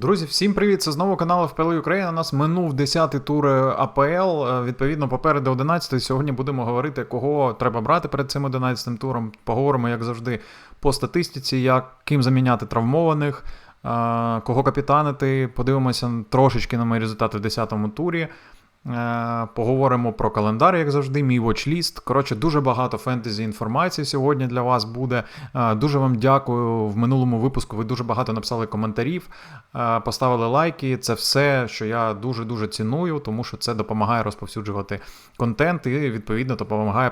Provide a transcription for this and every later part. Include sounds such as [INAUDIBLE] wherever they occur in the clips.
Друзі, всім привіт! Це знову канал FPL Україна. У нас минув 10-й тур е, АПЛ. Е, Відповідно, попереду 11-й. Сьогодні будемо говорити, кого треба брати перед цим 11-м туром. Поговоримо, як завжди, по статистиці, як ким заміняти травмованих, е, кого капітанити. Подивимося трошечки на мої результати в 10-му турі. Е, Поговоримо про календар, як завжди, мій watchlist. Коротше, дуже багато фентезі інформації сьогодні для вас буде. Е, Дуже вам дякую. В минулому випуску ви дуже багато написали коментарів, е, поставили лайки. Це все, що я дуже-дуже ціную, тому що це допомагає розповсюджувати контент і, відповідно, допомагає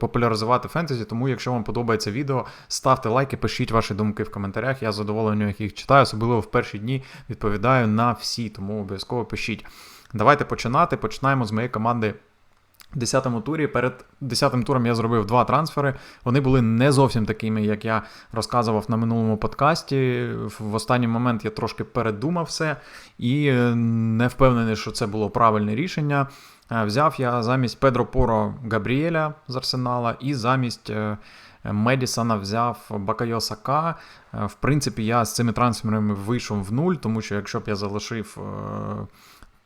популяризувати фентезі. Тому, якщо вам подобається відео, ставте лайки, пишіть ваші думки в коментарях. Я з задоволенням їх читаю, особливо в перші дні відповідаю на всі, тому обов'язково пишіть. Давайте починати. Починаємо з моєї команди в 10-му турі. Перед 10-м туром я зробив два трансфери. Вони були не зовсім такими, як я розказував на минулому подкасті. В останній момент я трошки передумав все і е, не впевнений, що це було правильне рішення. Е, Взяв я замість Педро Поро Габріеля з Арсенала і замість. е, Медісона взяв Бакайо Сака. В принципі, я з цими трансферами вийшов в нуль, тому що якщо б я залишив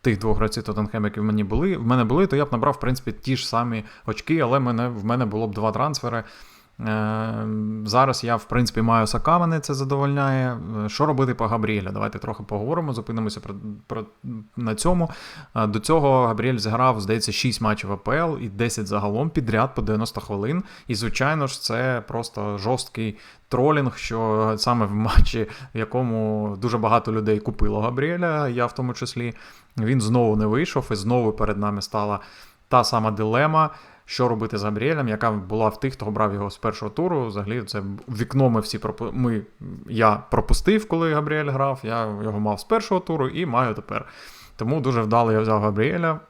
тих двох гравців Тоттенхем, які в мені були, в мене були, то я б набрав, в принципі, ті ж самі очки, але мене, в мене було б два трансфери. Е, Зараз я, в принципі, маю Сака, це задовольняє. Е, Що робити по Габріеля? Давайте трохи поговоримо, зупинимося про, про, на цьому. Е, До цього Габріель зіграв, здається, 6 матчів АПЛ і 10 загалом підряд по 90 хвилин. І, звичайно ж, це просто жорсткий тролінг, що саме в матчі, в якому дуже багато людей купило Габріеля, я в тому числі, він знову не вийшов, і знову перед нами стала та сама дилема. Що робити з Габріелем, яка була в тих, хто брав його з першого туру. Взагалі, це вікно ми всі пропу... ми, я пропустив, коли Габріель грав. Я його мав з першого туру і маю тепер. Тому дуже вдало я взяв Габріеля.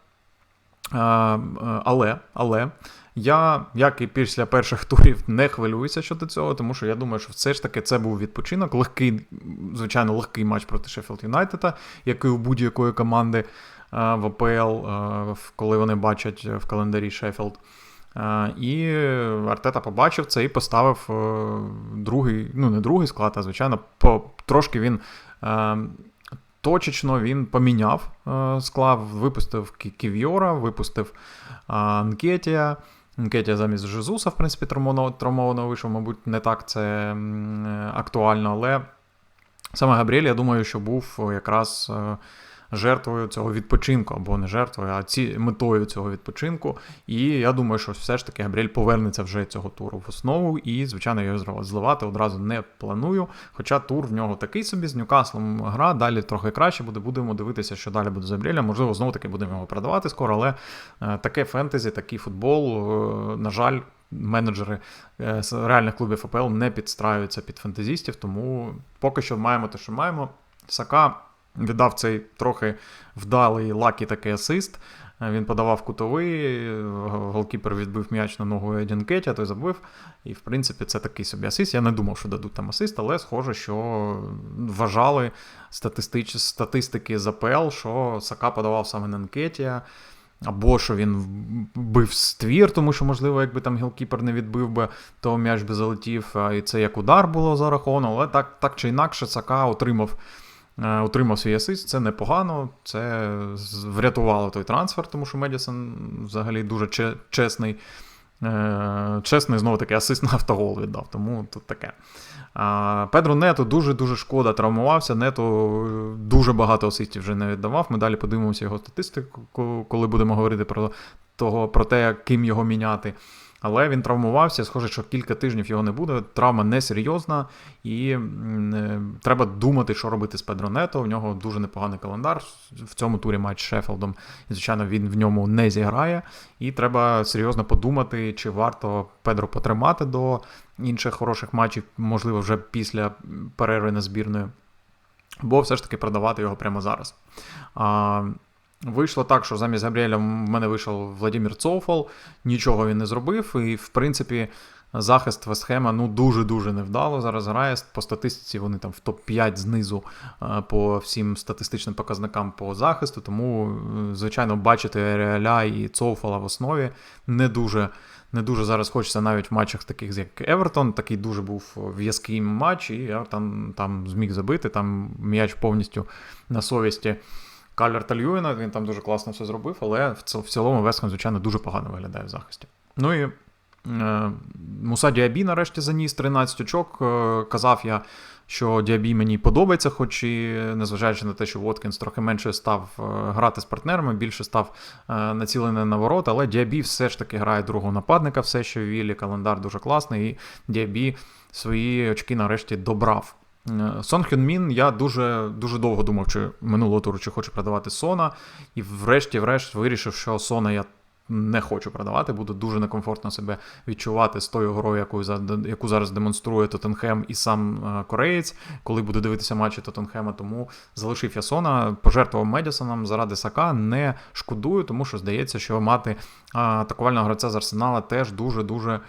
Але, але я, як і після перших [LAUGHS] турів, не хвилююся щодо цього, тому що я думаю, що все ж таки це був відпочинок. Легкий, звичайно, легкий матч проти Шеффілд Юнайтеда, як і у будь-якої команди в АПЛ, е, коли вони бачать в календарі Шеффілд. Е, І Артета побачив це і поставив е, другий, ну не другий склад, а звичайно, по, трошки він. е, Точечно він поміняв е, склад, випустив Кі- Ків'йора, випустив е, Нкетія. Нкетія замість Жезуса, в принципі, травмовано вийшов, мабуть, не так це е, актуально, але саме Габріель, я думаю, що був якраз е, жертвою цього відпочинку, або не жертвою, а ці, метою цього відпочинку. І я думаю, що все ж таки Габріель повернеться вже цього туру в основу, і, звичайно, його зливати одразу не планую. Хоча тур в нього такий собі з Ньюкаслом гра, далі трохи краще буде. Будемо дивитися, що далі буде з Габріелем. Можливо, знову таки будемо його продавати скоро, але е, таке фентезі, такий футбол, е, на жаль. Менеджери е, реальних клубів АПЛ не підстраюються під фентезістів, тому поки що маємо те, що маємо. Сака віддав цей трохи вдалий лакі такий асист. Він подавав кутовий, голкіпер відбив м'яч на ногу Кетя, той забив. І, в принципі, це такий собі асист. Я не думав, що дадуть там асист, але схоже, що вважали статистич... статистики з АПЛ, що Сака подавав саме на Нкетія. Або що він бив ствір, тому що, можливо, якби там гілкіпер не відбив би, то м'яч би залетів, і це як удар було зараховано, але так, так чи інакше Сака отримав, отримав свій асист, це непогано, це врятувало той трансфер, тому що Медісон взагалі дуже чесний. Е, Чесний, знову таки, асист на автогол віддав, тому тут таке. Педро Нето дуже-дуже шкода травмувався. Нето е, дуже багато асистів вже не віддавав. Ми далі подивимося його статистику, коли будемо говорити про, того, про те, ким його міняти. Але він травмувався, схоже, що кілька тижнів його не буде. Травма несерйозна, і е, треба думати, що робити з Педро Нето. У нього дуже непоганий календар. В цьому турі матч з Шеффілдом. Звичайно, він в ньому не зіграє. І треба серйозно подумати, чи варто Педро потримати до інших хороших матчів, можливо, вже після перерви на збірною, або все ж таки продавати його прямо зараз. А, Вийшло так, що замість Габріеля в мене вийшов Владимир Цоуфал, нічого він не зробив, і, в принципі, захист Вестхема ну дуже-дуже невдало зараз грає. По статистиці вони там в топ-5 знизу е, по всім статистичним показникам по захисту. Тому, е, звичайно, бачити Реаля і Цоуфала в основі не дуже не дуже зараз хочеться навіть в матчах таких, як Евертон. Такий дуже був в'язкий матч, і Евертон там зміг забити. Там м'яч повністю на совісті Калерта Льюіна. Він там дуже класно все зробив, але в цілому Вестхем, звичайно, дуже погано виглядає в захисті. Ну і е, Муса Діабі нарешті заніс 13 очок. Е, казав я що Діабі мені подобається, хоч і незважаючи на те, що Воткінс трохи менше став е, грати з партнерами, більше став е, націлений на ворот, але Діабі все ж таки грає другого нападника, все ще в Віллі, календар дуже класний, і Діабі свої очки нарешті добрав. Е, Сон Хюн Мін, я дуже дуже довго думав, чи минулого туру чи хочу продавати Сона, і врешті-врешт вирішив, що Сона я не хочу продавати, буду дуже некомфортно себе відчувати з тою грою, яку яку зараз демонструє Тоттенхем і сам е, кореєць, коли буду дивитися матчі Тоттенхема. Тому залишив Ясона, пожертвував Медісоном заради Сака. Не шкодую, тому що здається, що мати атакувального гравця з Арсенала теж дуже-дуже е,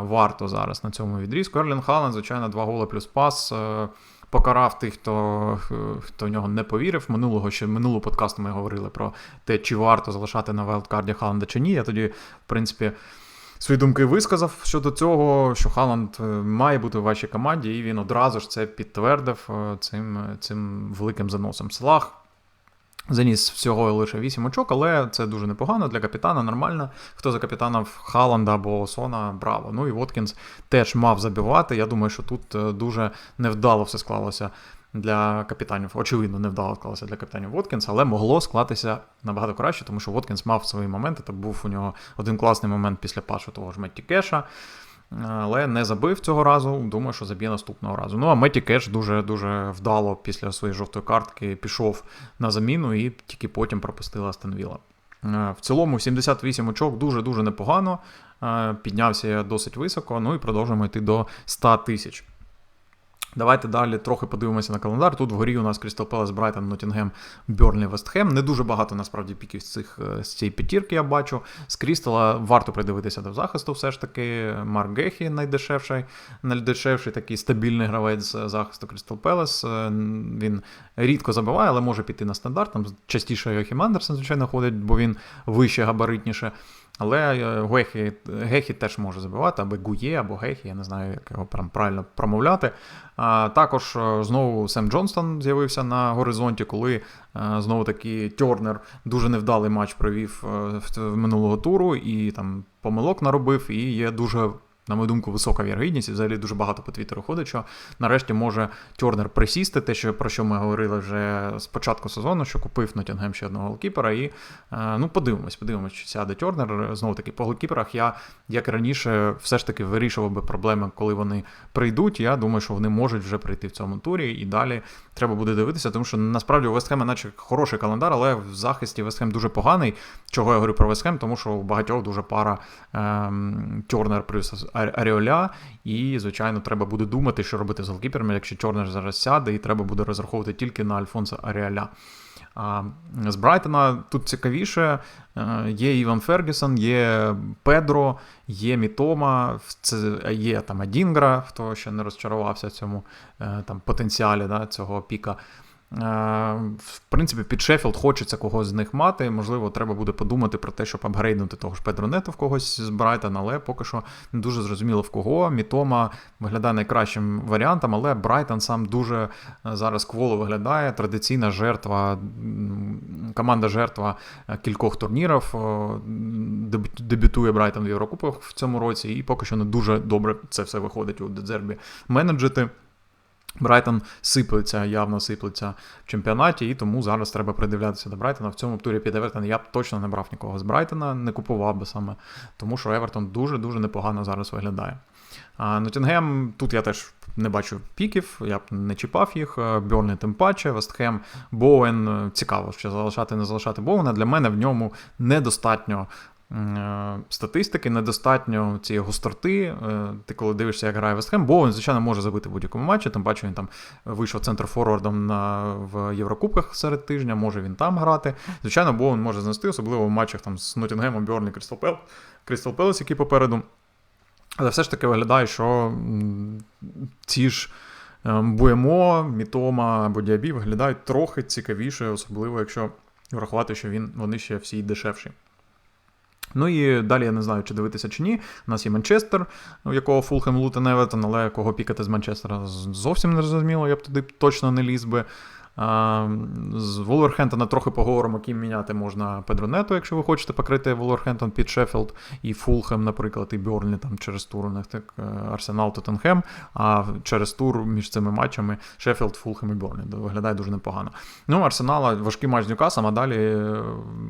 варто зараз на цьому відрізку. Ерлін Хален, звичайно, два голи плюс пас. Е, покарав тих, хто хто в нього не повірив. Минулого ще минулого подкасту ми говорили про те, чи варто залишати на велдкарді Халанда чи ні. Я тоді, в принципі. Свої думки висказав щодо цього, що Халанд е, має бути в вашій команді, і він одразу ж це підтвердив е, цим цим великим заносом. Слах Заніс всього лише 8 очок, але це дуже непогано для капітана, нормально. Хто за капітана в Халанда або Сона, браво. Ну і Воткінс теж мав забивати. Я думаю, що тут е, дуже невдало все склалося для капітанів. Очевидно, невдало склалося для капітанів Воткінс, але могло склатися набагато краще, тому що Воткінс мав свої моменти. Та був у нього один класний момент після пашу того ж Метті Кеша але не забив цього разу. Думаю, що заб'є наступного разу. Ну а Меті Кеш дуже-дуже вдало після своєї жовтої картки пішов на заміну і тільки потім пропустила Астенвіла. Е, в цілому 78 очок дуже-дуже непогано. Е, піднявся я досить високо, ну і продовжуємо йти до 100 тисяч. Давайте далі трохи подивимося на календар. Тут вгорі у нас Крістал Пелес, Брайтон, Ноттінгем, Бьорнлі, Вестхем. Не дуже багато насправді піків з цих е, з цієї п'ятірки я бачу. З Крістала варто придивитися до захисту, все ж таки. Марк Гехі найдешевший, найдешевший такий стабільний гравець захисту Крістал Пелес. Він рідко забиває, але може піти на стандарт. Там частіше Йохім Андерсен, звичайно, ходить, бо він вище габаритніше. Але е, Гехі, Гехі теж може забивати, або Гує, або Гехі, я не знаю, як його прям правильно промовляти. А, Також е, знову Сем Джонстон з'явився на горизонті, коли е, знову таки Тернер дуже невдалий матч провів в минулого туру і там помилок наробив, і є дуже на мою думку, висока вірогідність, і взагалі дуже багато по Твіттеру ходить, що нарешті може Тернер присісти, те, що, про що ми говорили вже з початку сезону, що купив Нотінгем ще одного голкіпера. І е, ну, подивимось, подивимось, чи сяде Тернер. Знову таки, по голкіперах я, як раніше, все ж таки вирішував би проблеми, коли вони прийдуть. Я думаю, що вони можуть вже прийти в цьому турі, і далі треба буде дивитися, тому що насправді у Вестхема наче хороший календар, але в захисті Вестхем дуже поганий. Чого я говорю про Вестхем? Тому що у багатьох дуже пара ем, Тернер плюс Аріоля, і, звичайно, треба буде думати, що робити з голкіперами, якщо Чорнер зараз сяде, і треба буде розраховувати тільки на Альфонса Аріоля. А З Брайтона тут цікавіше. Е, є Іван Фергюсон, є Педро, є Мітома, є там Адінгра, хто ще не розчарувався цьому е, там, потенціалі да, цього піка. Е, в принципі, під Шеффілд хочеться когось з них мати. Можливо, треба буде подумати про те, щоб апгрейднути того ж Педро Нето в когось з Брайтон, але поки що не дуже зрозуміло в кого. Мітома виглядає найкращим варіантом, але Брайтон сам дуже е, зараз кволо виглядає. Традиційна жертва, команда жертва е, кількох турнірів. Дебютує Брайтон в Єврокубах в цьому році, і поки що не дуже добре це все виходить у Дедзербі менеджити. Брайтон сиплеться, явно сиплеться в чемпіонаті, і тому зараз треба придивлятися до Брайтона. В цьому турі під Евертон я б точно не брав нікого з Брайтона, не купував би саме, тому що Евертон дуже-дуже непогано зараз виглядає. А Нотінгем, тут я теж не бачу піків, я б не чіпав їх. Бьорні тим паче, Вестхем, Боуен. Цікаво, що залишати, не залишати Боуена. Для мене в ньому недостатньо Е, статистики, недостатньо цієї гостроти. Е, ти коли дивишся, як грає Вестхем, бо він, звичайно, може забити в будь-якому матчі. Тим паче він там вийшов центр форвардом на, в Єврокубках серед тижня, може він там грати. Звичайно, бо він може знести, особливо в матчах там з Ноттінгемом, Бьорні, Крістал Пелес, який попереду. Але все ж таки виглядає, що ці ж е, Буємо, Мітома або Діабі виглядають трохи цікавіше, особливо, якщо врахувати, що він, вони ще всі дешевші. Ну і далі я не знаю, чи дивитися чи ні. У нас є Манчестер, у якого Фулхем Лутен Евертон, але кого пікати з Манчестера зовсім не зрозуміло, я б туди точно не ліз би. З Волверхентона трохи поговоримо, ким міняти можна Педронету, якщо ви хочете покрити Волверхентон під Шеффілд і Фулхем, наприклад, і Бьорлі там через тур у них так е, Арсенал Тоттенхем, а через тур між цими матчами Шеффілд, Фулхем і Бьорлі. Виглядає дуже непогано. Ну, Арсенала важкий матч з Ньюкасом, а далі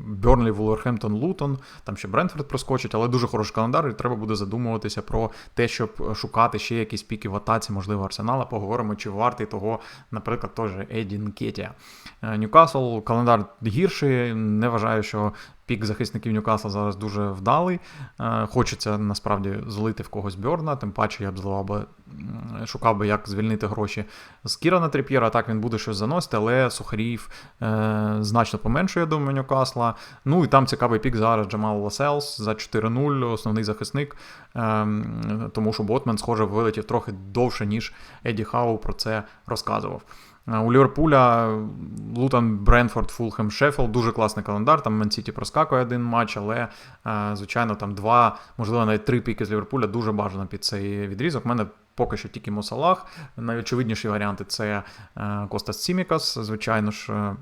Бьорлі, Волверхемптон, Лутон, там ще Брентфорд проскочить, але дуже хороший календар, і треба буде задумуватися про те, щоб шукати ще якісь піки в атаці, можливо, Арсенала. Поговоримо, чи вартий того, наприклад, теж Едін Кетія. Е, Ньюкасл календар гірший. Не вважаю, що пік захисників Ньюкасла зараз дуже вдалий. Е, хочеться насправді злити в когось Бьорна, тим паче я б зливав би, шукав би, як звільнити гроші з Кіра на Тріп'єра. Так він буде щось заносити, але Сухарів е, значно поменшує, я думаю, Ньюкасла. Ну і там цікавий пік зараз Джамал Ласелс за 4-0, основний захисник. Е, тому що Ботмен, схоже, вилетів трохи довше, ніж Еді Хау про це розказував. Е, у Ліверпуля Лутон, Бренфорд, Фулхем, Шеффілд, дуже класний календар. Там Мансіті проскакує один матч, але, е, звичайно, там два, можливо, навіть три піки з Ліверпуля дуже бажано під цей відрізок. У мене поки що тільки Мусалах. Найочевидніші варіанти це е, Костас Сімікас, звичайно ж.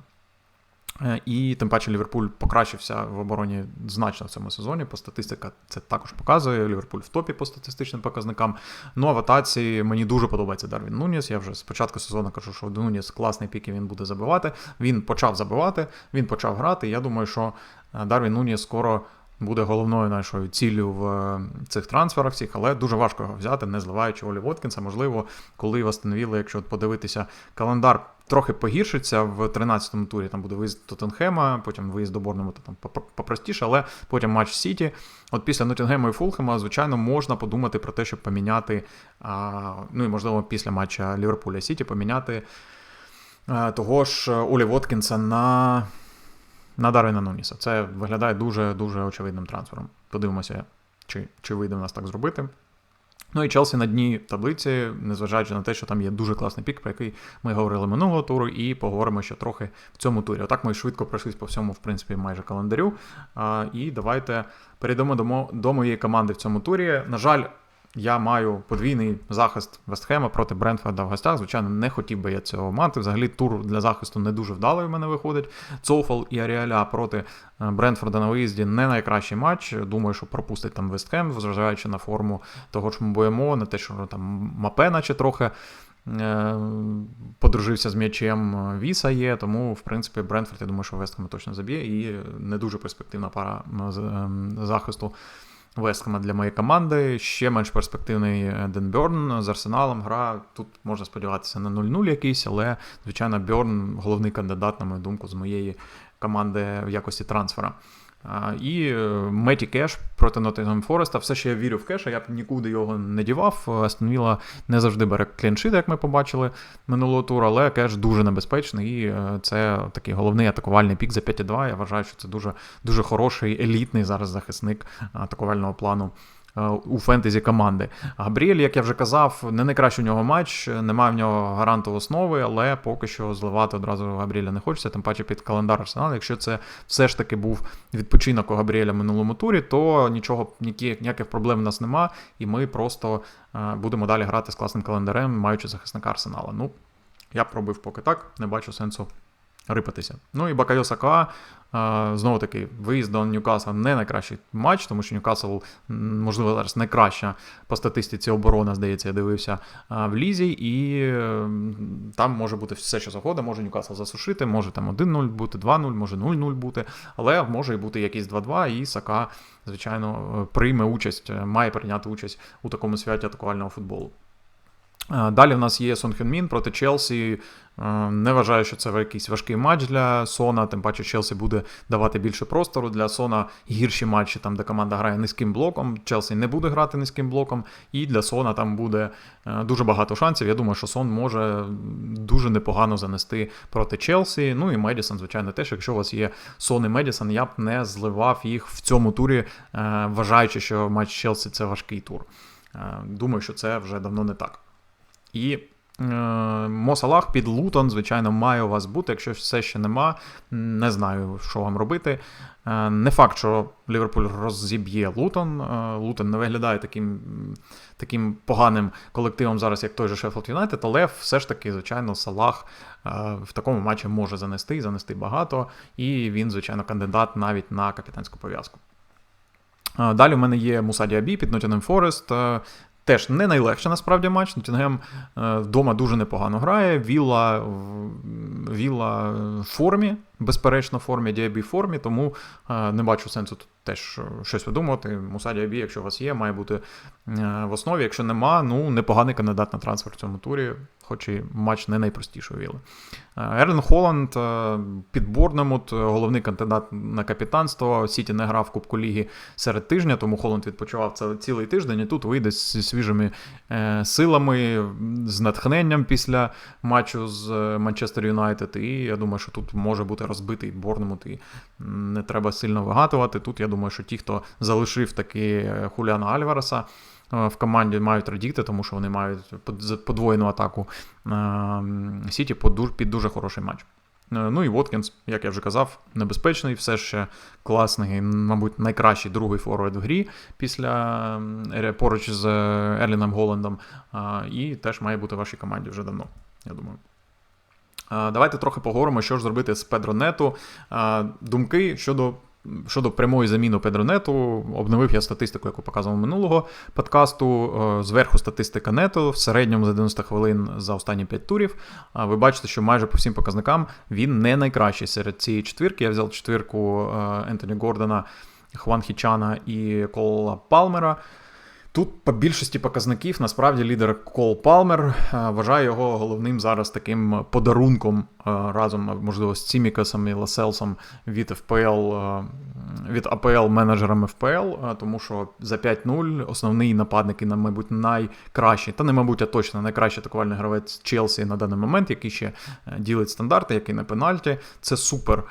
Е, і тим паче Ліверпуль покращився в обороні значно в цьому сезоні. По статистика це також показує. Ліверпуль в топі по статистичним показникам. Ну а в атаці мені дуже подобається Дарвін Нуніс. Я вже з початку сезону кажу, що Нуніс класний пік і він буде забивати. Він почав забивати, він почав грати. Я думаю, що е, Дарвін Нуніс скоро. Буде головною нашою ціллю в е, цих трансферах всіх, але дуже важко його взяти, не зливаючи Олі Воткінса. Можливо, коли встановили, якщо подивитися календар трохи погіршиться в 13-му турі. Там буде виїзд Тоттенхема, потім виїзд до Борнемута там попростіше, але потім матч Сіті. От після Ноттінгема і Фулхема, звичайно, можна подумати про те, щоб поміняти, ну і можливо, після матча Ліверпуля Сіті поміняти того ж Олі Воткінса на. На Дарвіна Нуніса. Це виглядає дуже-дуже очевидним трансфером. Подивимося, чи чи вийде в нас так зробити. Ну і Челсі на дні таблиці, незважаючи на те, що там є дуже класний пік, про який ми говорили минулого туру, і поговоримо ще трохи в цьому турі. Отак ми швидко пройшлись по всьому, в принципі, майже календарю. А, І давайте перейдемо до, до моєї команди в цьому турі. На жаль, я маю подвійний захист Вестхема проти Брентфорда в гостях. Звичайно, не хотів би я цього мати. Взагалі, тур для захисту не дуже вдалий в мене виходить. Цоуфал і Аріаля проти Брентфорда на виїзді не найкращий матч. Думаю, що пропустить там Вестхем, зважаючи на форму того, що ми боїмо, на те, що там Мапе, наче трохи. Е, подружився з м'ячем Віса є, тому, в принципі, Брентфорд, я думаю, що Вестхем точно заб'є, і не дуже перспективна пара ем, захисту Вестхема для моєї команди. Ще менш перспективний е, Ден Бьорн з Арсеналом. Гра тут можна сподіватися на 0-0 якийсь, але, звичайно, Бьорн головний кандидат, на мою думку, з моєї команди в якості трансфера. І е, Меті Кеш проти Nottingham Фореста. Все ще я вірю в кеша, я б нікуди його не дівав. Астон не завжди бере кліншит, як ми побачили минулого туру, але кеш дуже небезпечний. І е, це такий головний атакувальний пік за 5,2. Я вважаю, що це дуже дуже хороший елітний зараз захисник атакувального плану Е, у фентезі команди. Габріель, як я вже казав, не найкращий у нього матч, немає в нього гаранту основи, але поки що зливати одразу Габріеля не хочеться, тим паче під календар Арсенал. Якщо це все ж таки був відпочинок у Габріеля в минулому турі, то нічого ніяких проблем у нас нема, і ми просто е, будемо далі грати з класним календарем, маючи захисника Арсенала. Ну, я пробив поки так, не бачу сенсу рипатися. Ну і Бакайо Сака, знову таки, виїзд до Ньюкасла не найкращий матч, тому що Ньюкасл, можливо, зараз найкраща по статистиці оборона, здається, я дивився в Лізі, і там може бути все, що завгодно, може Ньюкасл засушити, може там 1-0 бути, 2-0, може 0-0 бути, але може і бути якийсь 2-2, і Сака, звичайно, прийме участь, має прийняти участь у такому святі атакувального футболу. Далі в нас є Сон Хюнмін проти Челсі. Не вважаю, що це якийсь важкий матч для Сона, тим паче Челсі буде давати більше простору. Для Сона гірші матчі, там, де команда грає низьким блоком. Челсі не буде грати низьким блоком, і для Сона там буде е, дуже багато шансів. Я думаю, що Сон може дуже непогано занести проти Челсі. Ну і Медісон, звичайно, теж. Якщо у вас є Сон і Медісон, я б не зливав їх в цьому турі, е, вважаючи, що матч Челсі це важкий тур. Е, думаю, що це вже давно не так. І Мосалах під Лутон, звичайно, має у вас бути. Якщо все ще нема, не знаю, що вам робити. Е, не факт, що Ліверпуль розіб'є Лутон. Е, Лутон не виглядає таким таким поганим колективом зараз, як той же Шеффілд Юнайтед, але все ж таки, звичайно, Салах е, в такому матчі може занести і занести багато. І він, звичайно, кандидат навіть на капітанську пов'язку. Далі у мене є Муса Діабі під Nottingham Forest. Теж не найлегше насправді матч. Ноттінгем вдома дуже непогано грає. Віла Віла в формі, безперечно, формі, Діабі формі, тому не бачу сенсу тут теж щось видумувати. Муса Діабі, якщо у вас є, має бути в основі. Якщо нема, ну непоганий кандидат на трансфер в цьому турі хоч і матч не найпростіший віли. Е, Ерлен Холланд е, під Борнемут, головний кандидат на капітанство. Сіті не грав в Кубку Ліги серед тижня, тому Холланд відпочивав це цілий тиждень. І тут вийде зі свіжими е, силами, з натхненням після матчу з Манчестер Юнайтед. І я думаю, що тут може бути розбитий Борнемут, і не треба сильно вигадувати. Тут я думаю, що ті, хто залишив таки Хуліана Альвареса. Е, в команді мають радіти, тому що вони мають подвоєну атаку е, Сіті під дуже хороший матч. Е, ну і Воткінс, як я вже казав, небезпечний, все ще класний, мабуть, найкращий другий форвард в грі після поруч з Ерліном Голландом. І теж має бути в вашій команді вже давно, я думаю. Давайте трохи поговоримо, що ж зробити з Педронету. Думки щодо Щодо прямої заміни Педронету, обновив я статистику, яку показував минулого подкасту. Е, зверху статистика нету, в середньому за 90 хвилин за останні 5 турів. Ви бачите, що майже по всім показникам він не найкращий серед цієї четвірки. Я взяв четвірку е, Ентоні Гордона, Хван Хічана і Кола Палмера. Тут по більшості показників насправді лідер Кол Палмер е, вважає його головним зараз таким подарунком е, разом, можливо, з Цімікасом і Ласелсом від ФПЛ е, від АПЛ менеджерами ФПЛ, тому що за 5-0 основний нападник і, мабуть, найкращий, та не мабуть, а точно найкращий атакувальний гравець Челсі на даний момент, який ще ділить стандарти, який на пенальті. Це супер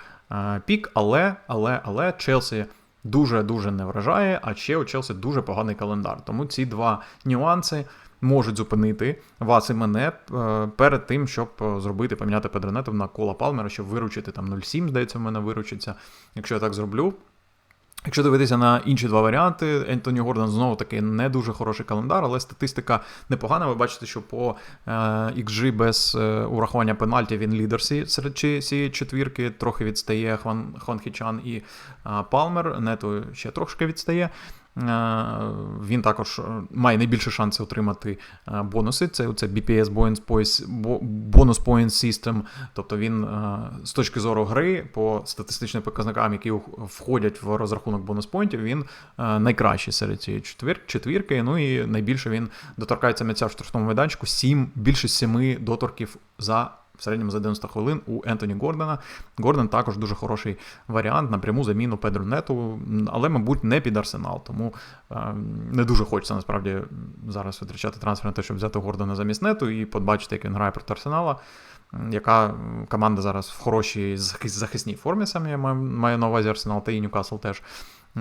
пік, але, але, але Челсі дуже-дуже не вражає, а ще у Челсі дуже поганий календар. Тому ці два нюанси можуть зупинити вас і мене е, перед тим, щоб е, зробити, поміняти Педронетов на кола Палмера, щоб виручити там 0,7, здається, в мене виручиться. Якщо я так зроблю. Якщо дивитися на інші два варіанти, Ентоні Гордон знову таки не дуже хороший календар, але статистика непогана. Ви бачите, що по е, XG без е, урахування пенальті він лідер серед цієї четвірки, трохи відстає Хван, Хван Хічан і е, Палмер. Нету ще трошки відстає. Е, він також е, має найбільше шанси отримати е, бонуси. Це це BPS Bonus Point System. Тобто він з точки зору гри по статистичним показникам, які входять в розрахунок бонус-поінтів, він найкращий серед цієї четвірки. Ну і найбільше він доторкається м'яця в штрафному майданчику. 7, більше 7 доторків за в середньому за 90 хвилин у Ентоні Гордона. Гордон також дуже хороший варіант на пряму заміну Педру Нету, але, мабуть, не під арсенал. Тому е, не дуже хочеться насправді зараз витрачати трансфер на те, щоб взяти Гордона замість нету і побачити, як він грає проти арсенала. Яка команда зараз в хорошій захисній формі, саме я маю на увазі Арсенал та і Ньюкасл теж.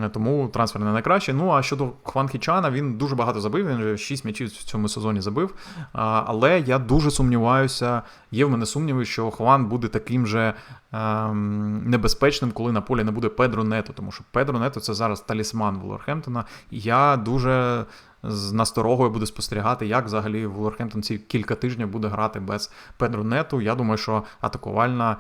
Е, тому трансфер не найкращий. Ну а щодо Хван Хічана, він дуже багато забив. Він вже 6 м'ячів в цьому сезоні забив. Але я дуже сумніваюся, є в мене сумніви, що Хван буде таким же ем, небезпечним, коли на полі не буде Педро Нето. Тому що Педро Нето це зараз талісман Вулверхемптона. І я дуже. З насторогою буду спостерігати, як взагалі Вулверхемптон ці кілька тижнів буде грати без Педро Нету. Я думаю, що атакувальна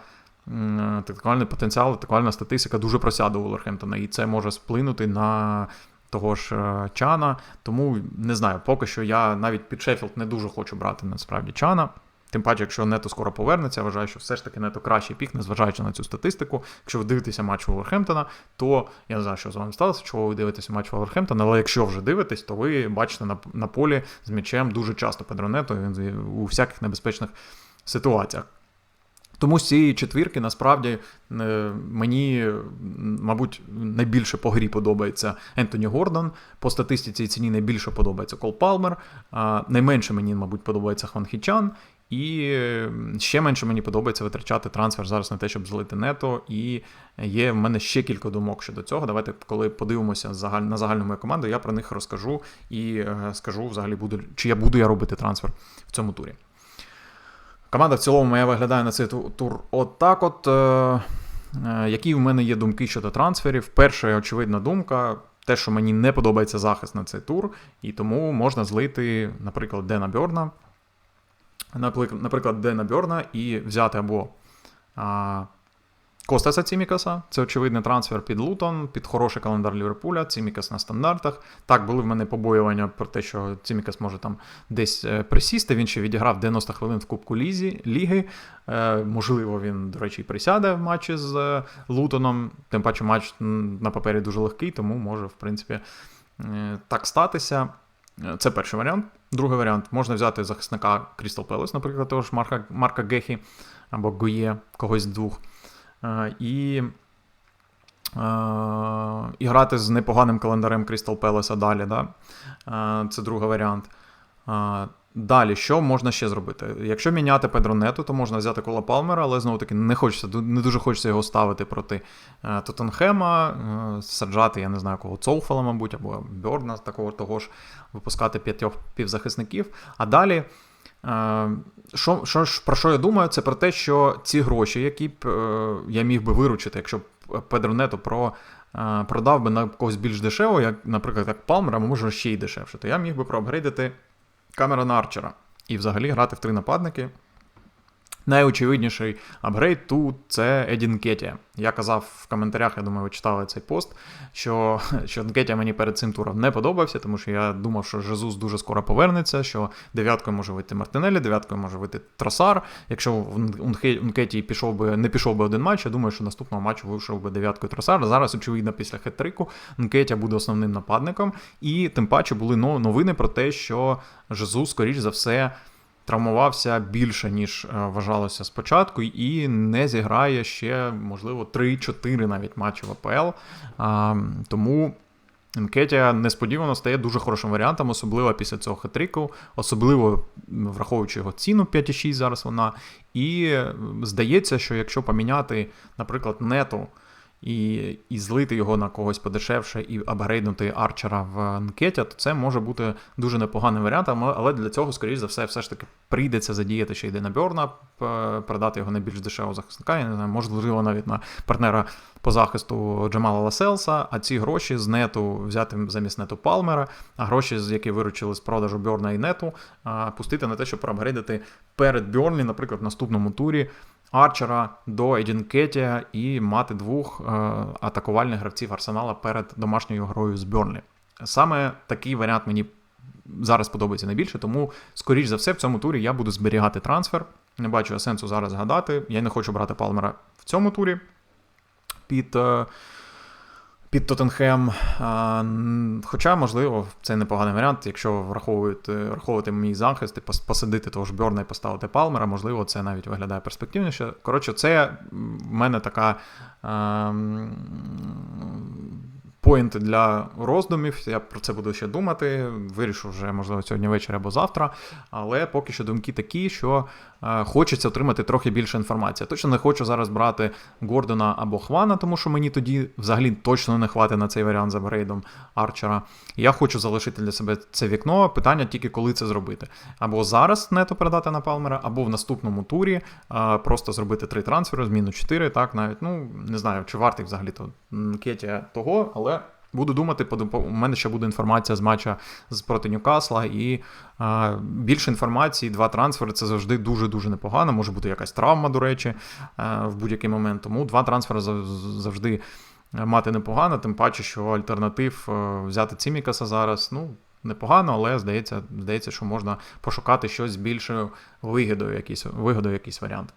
атакувальний потенціал, атакувальна статистика дуже просяде у Волерхемптона, і це може сплинути на того ж е, Чана. Тому не знаю, поки що я навіть під Шеффілд не дуже хочу брати насправді Чана. Тим паче, якщо нето скоро повернеться, вважаю, що все ж таки нето кращий пік, незважаючи на цю статистику. Якщо ви дивитеся матч Волверхемптона, то я не знаю, що з вами сталося, чого ви дивитеся матч Волверхемптона, але якщо вже дивитесь, то ви бачите на на полі з м'ячем дуже часто Педро Нето він у всяких небезпечних ситуаціях. Тому з цієї четвірки насправді е, мені, мабуть, найбільше по грі подобається Ентоні Гордон. По статистиці і ціні найбільше подобається Кол Палмер. Найменше мені, мабуть, подобається Хван Хічан. І ще менше мені подобається витрачати трансфер зараз на те, щоб злити нето. І є в мене ще кілька думок щодо цього. Давайте, коли подивимося на загальну мою команду, я про них розкажу і е, скажу взагалі, буду, чи я буду я робити трансфер в цьому турі. Команда в цілому моя виглядає на цей тур отак. От, е, е, які в мене є думки щодо трансферів? Перша очевидна думка. Те, що мені не подобається захист на цей тур, і тому можна злити, наприклад, Дена Бьорна, наприклад, Дена Бьорна і взяти або а, Костаса Цімікаса, це очевидний трансфер під Лутон, під хороший календар Ліверпуля, Цімікас на стандартах. Так, були в мене побоювання про те, що Цімікас може там десь е, присісти. Він ще відіграв 90 хвилин в Кубку Лізі, Ліги. Е, можливо, він, до речі, присяде в матчі з е, Лутоном. Тим паче матч на папері дуже легкий, тому може, в принципі, так статися. Це перший варіант. Другий варіант можна взяти захисника Крістал Пелес, наприклад, того ж Марка Марка Гехі або Гує, когось з двох. Е, і е, і грати з непоганим календарем Crystal Palace далі. Да? Е, це другий варіант. Далі, що можна ще зробити? Якщо міняти Педронету, то можна взяти кола Палмера, але знову таки не хочеться, не дуже хочеться його ставити проти Тоттенхема, саджати, я не знаю, кого Цоуфала, мабуть, або Бьорна, такого того ж, випускати п'ятьох півзахисників. А далі що, що ж, Про що я думаю, це про те, що ці гроші, які б е, я міг би виручити, якщо б Педронето про, е, продав би на когось більш дешево, як, наприклад, як або може ще й дешевше, то я міг би проапгрейдити Камерона Арчера і взагалі грати в три нападники. Найочевидніший апгрейд тут це Еді Кетія. Я казав в коментарях, я думаю, ви читали цей пост, що [LAUGHS] що Нкетя мені перед цим туром не подобався, тому що я думав, що Жезус дуже скоро повернеться, що дев'яткою може вийти Мартинелі, дев'яткою може вийти Тросар. Якщо в Нкеті пішов би, не пішов би один матч, я думаю, що наступного матчу вийшов би дев'яткою Тросар. Зараз, очевидно, після хет-трику Нкетя буде основним нападником. І тим паче були новини про те, що Жезус, скоріш за все травмувався більше, ніж е, вважалося спочатку, і не зіграє ще, можливо, 3-4 навіть матчі в АПЛ. Тому. Енкетія несподівано стає дуже хорошим варіантом, особливо після цього хитріку, особливо враховуючи його ціну 5,6 зараз вона. І здається, що якщо поміняти, наприклад, нету і і злити його на когось подешевше і апгрейднути арчера в анкеті, то це може бути дуже непоганим варіантом, але для цього, скоріш за все, все ж таки прийдеться задіяти ще йде на Бьорна, передати його на більш дешевого захисника. Я не знаю, можливо, навіть на партнера по захисту Джамала Ласелса, а ці гроші з нету взяти замість нету Палмера, а гроші, з які виручили з продажу Бьорна і нету, пустити на те, щоб проапгрейдити перед Бьорнлі, наприклад, в наступному турі. Арчера до Едінкетія і мати двох е, атакувальних гравців Арсенала перед домашньою грою з Бернлі. Саме такий варіант мені зараз подобається найбільше, тому, скоріш за все, в цьому турі я буду зберігати трансфер. Не бачу сенсу зараз згадати. Я не хочу брати Палмера в цьому турі під. Під Тоттенхем. Хоча, можливо, це непоганий варіант, якщо враховувати враховувати мій захист і посадити того ж Бьорна і поставити Палмера, можливо, це навіть виглядає перспективніше. Коротше, це в мене така. Ем, поінти для роздумів. Я про це буду ще думати. Вирішу вже, можливо, сьогодні ввечері або завтра. Але поки що думки такі, що хочеться отримати трохи більше інформації. Точно не хочу зараз брати Гордона або Хвана, тому що мені тоді взагалі точно не хватить на цей варіант за апгрейдом Арчера. Я хочу залишити для себе це вікно. Питання тільки коли це зробити. Або зараз нето передати на Палмера, або в наступному турі е, просто зробити три трансфери, зміну 4, так навіть. Ну не знаю, чи вартий взагалі то кеті того, але. Буду думати, у мене ще буде інформація з матча з проти Ньюкасла, і а, більше інформації, два трансфери це завжди дуже-дуже непогано. Може бути якась травма, до речі, а, в будь-який момент. Тому два трансфери завжди мати непогано, тим паче, що альтернатив взяти Цімікаса зараз. ну, Непогано, але здається, здається, що можна пошукати щось з більшою вигодою, якийсь, вигодою якийсь варіант.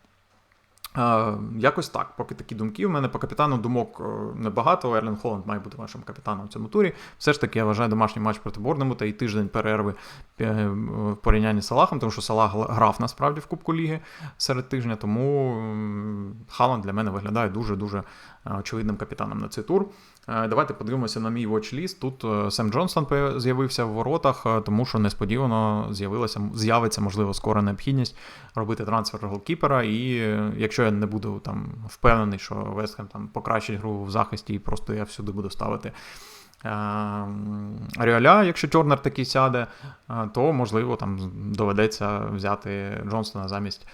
Якось так, поки такі думки. У мене по капітану думок е, небагато. Ерлін Холланд має бути вашим капітаном в цьому турі. Все ж таки, я вважаю домашній матч проти Борнему та і тиждень перерви е, в порівнянні з Салахом, тому що Салах грав насправді в Кубку Ліги серед тижня, тому Халанд для мене виглядає дуже-дуже Е, очевидним капітаном на цей тур. Е, давайте подивимося на мій watch-ліст. Тут е, Сем Джонстон з'явився в воротах, тому що несподівано з'явилася з'явиться, можливо, скоро необхідність робити трансфер голкіпера. І якщо я не буду там впевнений, що Вестхем там покращить гру в захисті, і просто я всюди буду ставити. Аріоля, якщо Чорнер такий сяде, то можливо там доведеться взяти Джонстона замість е,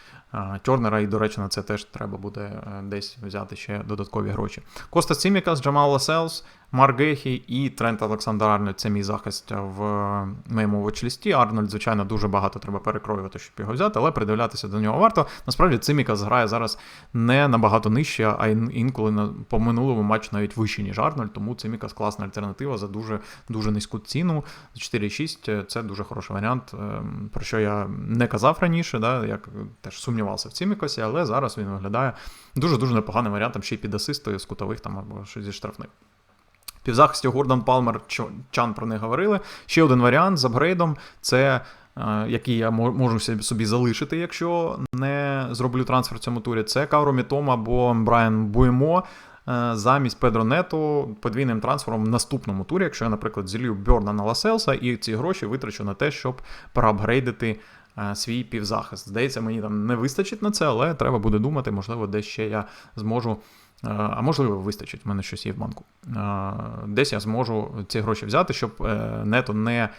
Тернера, і, до речі, на це теж треба буде е, десь взяти ще додаткові гроші. Коста Сімікас, Джамал Ласелс, Марк Гехі і Трент Олександр Арнольд це мій захист в е, моєму вочлісті. Арнольд, звичайно, дуже багато треба перекроювати, щоб його взяти, але придивлятися до нього варто. Насправді Цимікас грає зараз не набагато нижче, а інколи по минулому матчу навіть вище, ніж Арнольд. Тому Цимікас класна альтернатива за дуже дуже низьку ціну. 4,6 це дуже хороший варіант, ем, про що я не казав раніше, да, як теж сумнівався в Цимікасі, але зараз він виглядає дуже-дуже непоганим варіантом ще й під асистою з кутових там або зі штрафних. Півзахисті Гордон Палмер, Чан про них говорили. Ще один варіант з апгрейдом це. е, Який я можу собі- залишити, якщо не зроблю трансфер в цьому турі, це Кауро Мітом або Брайан Буємо е, замість Педро Нету подвійним трансфером в наступному турі, якщо я, наприклад, зілью Бьорна на Ласелса і ці гроші витрачу на те, щоб проапгрейдити е, свій півзахист. Здається, мені там не вистачить на це, але треба буде думати, можливо, десь ще я зможу. Е, А можливо, вистачить, в мене щось є в банку. Е, Десь я зможу ці гроші взяти, щоб е, нето не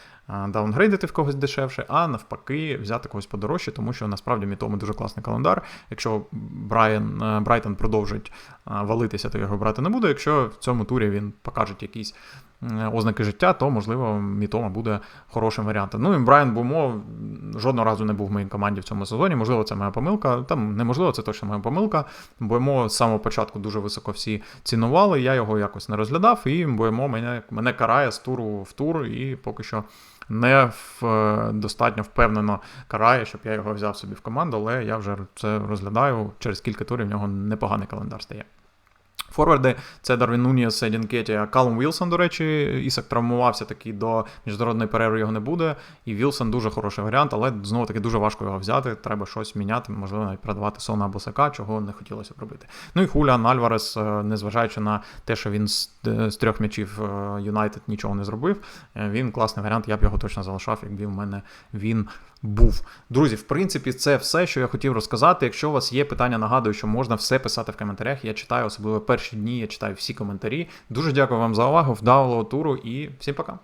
даунгрейдити в когось дешевше, а навпаки, взяти когось подорожче, тому що насправді Мітому дуже класний календар. Якщо Брайан, Брайтон продовжить валитися, то його брати не буду. Якщо в цьому турі він покаже якісь ознаки життя, то можливо Мітома буде хорошим варіантом. Ну і Брайан Бумо жодного разу не був в моїй команді в цьому сезоні. Можливо, це моя помилка. Там неможливо, це точно моя помилка. Буемо з самого початку дуже високо всі цінували. Я його якось не розглядав, і Буемо мене, мене карає з туру в тур, і поки що. Не в, е, достатньо впевнено карає, щоб я його взяв собі в команду, але я вже це розглядаю. Через кілька турів в нього непоганий календар стає. Форварди це Дарвін Нуніас, Едін Кеті, Калум Вілсон, до речі, Ісак травмувався такий до міжнародної перерви його не буде. І Вілсон дуже хороший варіант, але знову таки дуже важко його взяти. Треба щось міняти, можливо, навіть продавати Сона або Сака, чого не хотілося б робити. Ну і Хуліан Альварес, е, незважаючи на те, що він з, е, з трьох м'ячів е, Юнайтед нічого не зробив. Він класний варіант, я б його точно залишав, якби в мене він був. Друзі, в принципі, це все, що я хотів розказати. Якщо у вас є питання, нагадую, що можна все писати в коментарях. Я читаю, особливо перші дні, я читаю всі коментарі. Дуже дякую вам за увагу, вдалого туру і всім пока.